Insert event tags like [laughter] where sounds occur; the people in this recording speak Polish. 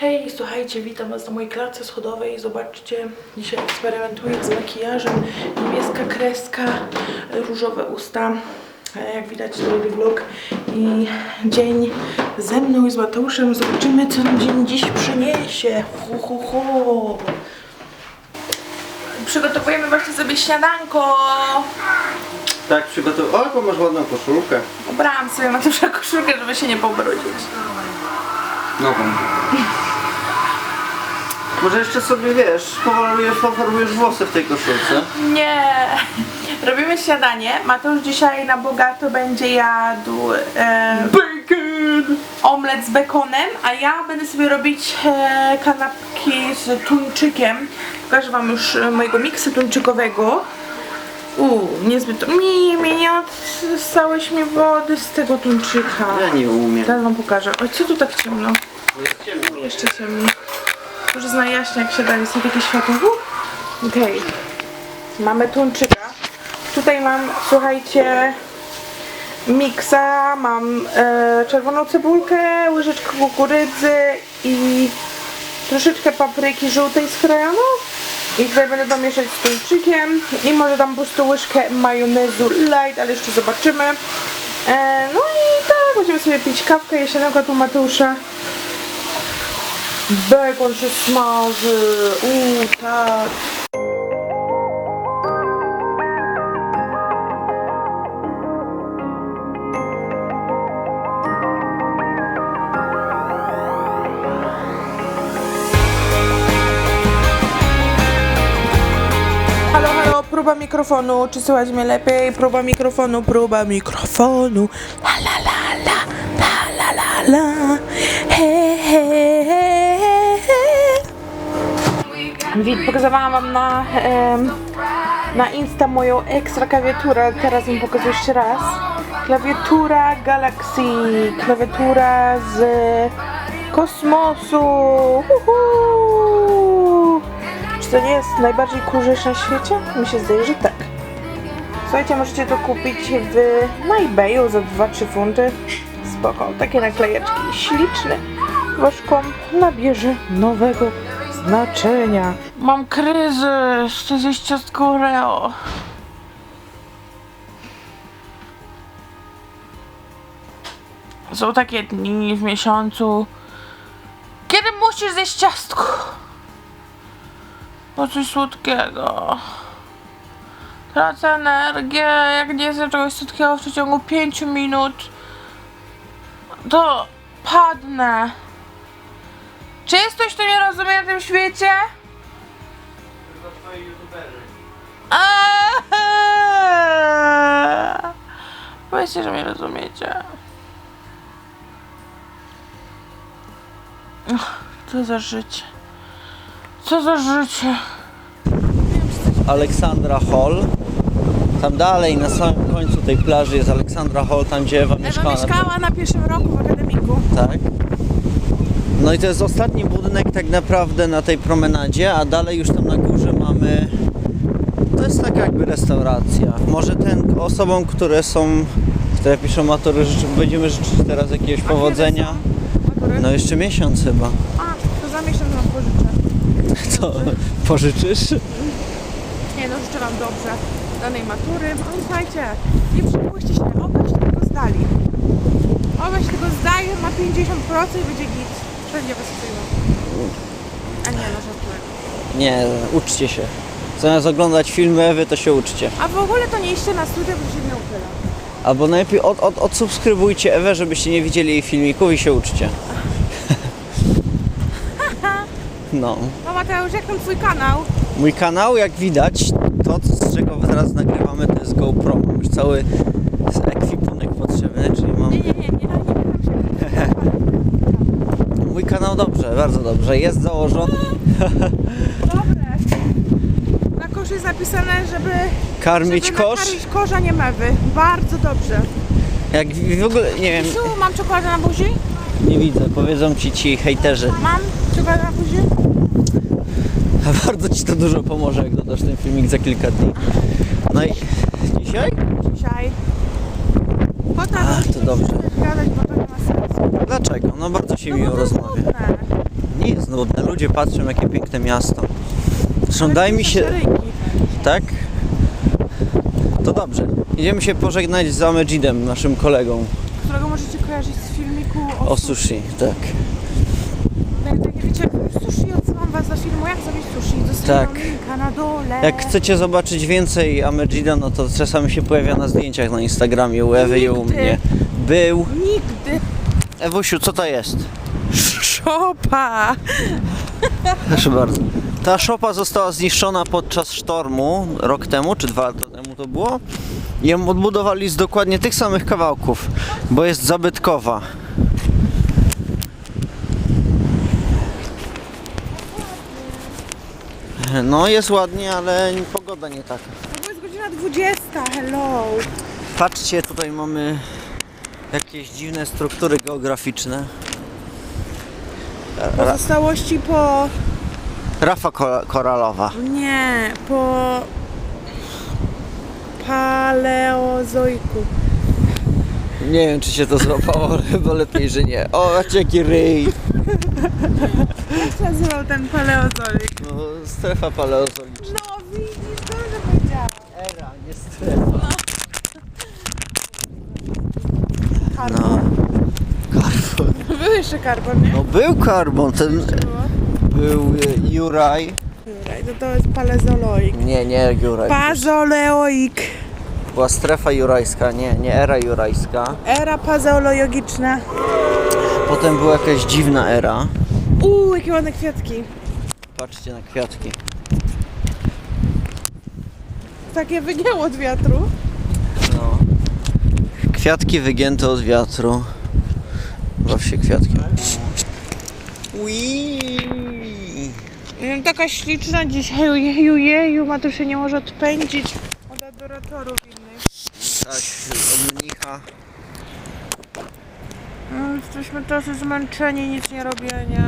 Hej, słuchajcie, witam Was na mojej klatce schodowej. Zobaczcie, dzisiaj eksperymentuję z makijażem. Niebieska kreska, różowe usta. E, Jak widać, to drugi vlog. I dzień ze mną i z Mateuszem. Zobaczymy, co nam dzień dziś przyniesie. Hu, hu, hu. Przygotowujemy właśnie sobie śniadanko. Tak, przygotuj. O, jaką masz ładną koszulkę. Ubrałam sobie Mateusza koszulkę, żeby się nie pobrudzić. Nową. Może jeszcze sobie, wiesz, pomalujesz, pofarbujesz włosy w tej koszulce. Nie. Robimy śniadanie. Mateusz dzisiaj na bogato będzie jadł e, Bacon! omlet z bekonem, a ja będę sobie robić e, kanapki z tuńczykiem. Pokażę wam już e, mojego miksu tuńczykowego. Uuu, niezbyt... Mi, mi nie odsałeś mi wody z tego tuńczyka. Ja nie umiem. Teraz wam pokażę. Oj, co tu tak ciemno? Jest ciemno. Jeszcze ciemniej. Może znajaśnia jak się da, jest takie światło. Okej. Mamy tuńczyka. Tutaj mam, słuchajcie, miksa, mam e, czerwoną cebulkę, łyżeczkę kukurydzy i troszeczkę papryki żółtej skrojano. I tutaj będę to mieszać z tuńczykiem i może dam po prostu łyżkę majonezu light, ale jeszcze zobaczymy. E, no i tak, będziemy sobie pić kawkę jesiennego tu Mateusza. Bekon się smaży, uuu tak. Próba mikrofonu, czy słychać mnie lepiej? Próba mikrofonu, próba mikrofonu. La la la la, la la la la. He he pokazywałam wam na, na Insta moją ekstra klawiaturę, teraz wam pokazuję jeszcze raz. Klawiatura Galaxy, klawiatura z kosmosu. Uhu. Czy to nie jest najbardziej rzecz na świecie? Mi się zdaje, że tak. Słuchajcie, możecie to kupić w, na eBayu za 2-3 funty. Spoko, takie naklejeczki śliczne. Wasz komp nabierze nowego znaczenia. Mam kryzys, chcę zjeść ciastko Oreo. Są takie dni w miesiącu, kiedy musisz zjeść ciastko. Po coś słodkiego. Tracę energię, jak nie zjem czegoś słodkiego w przeciągu 5 minut, to padnę. Czy jest ktoś, kto nie rozumie na tym świecie? Chyba twoi youtuberzy. Aaaa! Powiedzcie, że mnie rozumiecie. Co za życie. Co za życie. Aleksandra Hall. Tam dalej, na samym końcu tej plaży jest Aleksandra Hall, tam gdzie Ewa Ewa mieszkała. mieszkała na pierwszym roku w akademiku. Tak. No i to jest ostatni budynek tak naprawdę na tej promenadzie, a dalej już tam na górze mamy... To jest taka jakby restauracja. Może ten osobom, które są, które piszą matury, życz, będziemy życzyć teraz jakiegoś powodzenia. No jeszcze miesiąc chyba. A, to za miesiąc wam pożyczę. [laughs] Co, pożyczysz? Nie no, życzę wam dobrze danej matury. No i słuchajcie, nie przejmujcie się, obyście tego zdali. Obyś tego zdaje, ma 50% i będzie git. Przyjmą. A nie, no żartuję. Nie, uczcie się. Zamiast oglądać filmy Ewy, to się uczcie. A w ogóle to nie iście na studia, bo się nie upyla. Albo najlepiej od, od, odsubskrybujcie Ewę, żebyście nie widzieli jej filmików i się uczcie. [laughs] No. No Mateusz, jak tam twój kanał? Mój kanał, jak widać, to z czego teraz nagrywamy, to jest GoPro. Mam już cały ekwipunek potrzebny, czyli mam... Nie, nie, nie, nie, Mój kanał dobrze, bardzo dobrze. Jest założony. Dobre. Na kosz jest napisane, żeby, Karmić żeby kosz. nakarmić korza, nie mewy. Bardzo dobrze. Jak w ogóle, nie wiem, Su, mam czekoladę na buzi? nie widzę, powiedzą ci ci hejterzy. Mam czekoladę na buzi? A bardzo ci to dużo pomoże, jak dodasz ten filmik za kilka dni. No i dzisiaj? Dzisiaj. Potem A, to dobrze. gadać, bo to nie ma sensu. Dlaczego? No bardzo się miło bo to jest rozmawia. nudne. Nie. Ludzie patrzą, jakie piękne miasto. Zresztą daj mi się... Tak? To dobrze. Idziemy się pożegnać z Amejidem, naszym kolegą Którego możecie kojarzyć z filmiku o, o sushi. Tak, takie wiecie, sushi, odsyłam was do filmu Jak zrobić sushi. Tak. linka na dole. Jak chcecie zobaczyć więcej Amejida, no to czasami się pojawia na zdjęciach na Instagramie u Ewy i u Nigdy. mnie. Był. Nigdy. Ewusiu, co to jest? Szopa. Proszę bardzo. Ta szopa została zniszczona podczas sztormu rok temu, czy dwa lata temu to było. I ją odbudowali z dokładnie tych samych kawałków, bo jest zabytkowa. No jest ładnie, ale pogoda nie taka. To jest godzina 20. Hello. Patrzcie, tutaj mamy jakieś dziwne struktury geograficzne. Ra- Pozostałości po... rafa ko- koralowa. Nie, po... Paleozoiku. Nie wiem, czy się to złapało, [laughs] ale lepiej, że nie. O, patrzcie, jaki ryj. Jak się nazywał ten paleozoik? No, strefa paleozoliczna. No widzisz, dobrze powiedziałam. Era, nie strefa. Karbon. No, Był jeszcze karbon, nie? no był karbon, ten był e, Juraj. Dobra, to to jest paleozoloik. Nie, nie Juraj. Pazoleoik. Była strefa jurajska, nie, nie era jurajska. Era pazeologiczna. Potem była jakaś dziwna era. Uuu, jakie ładne kwiatki. Patrzcie na kwiatki. Takie wygięło od wiatru. No. Kwiatki wygięte od wiatru. Baw się kwiatkiem. Ui. Mm, Taka śliczna dzisiaj. Jeju, jeju, Matusz się nie może odpędzić od adoratorów innych. Tak, od mnicha. Jesteśmy tacy zmęczeni nic nie robieniem.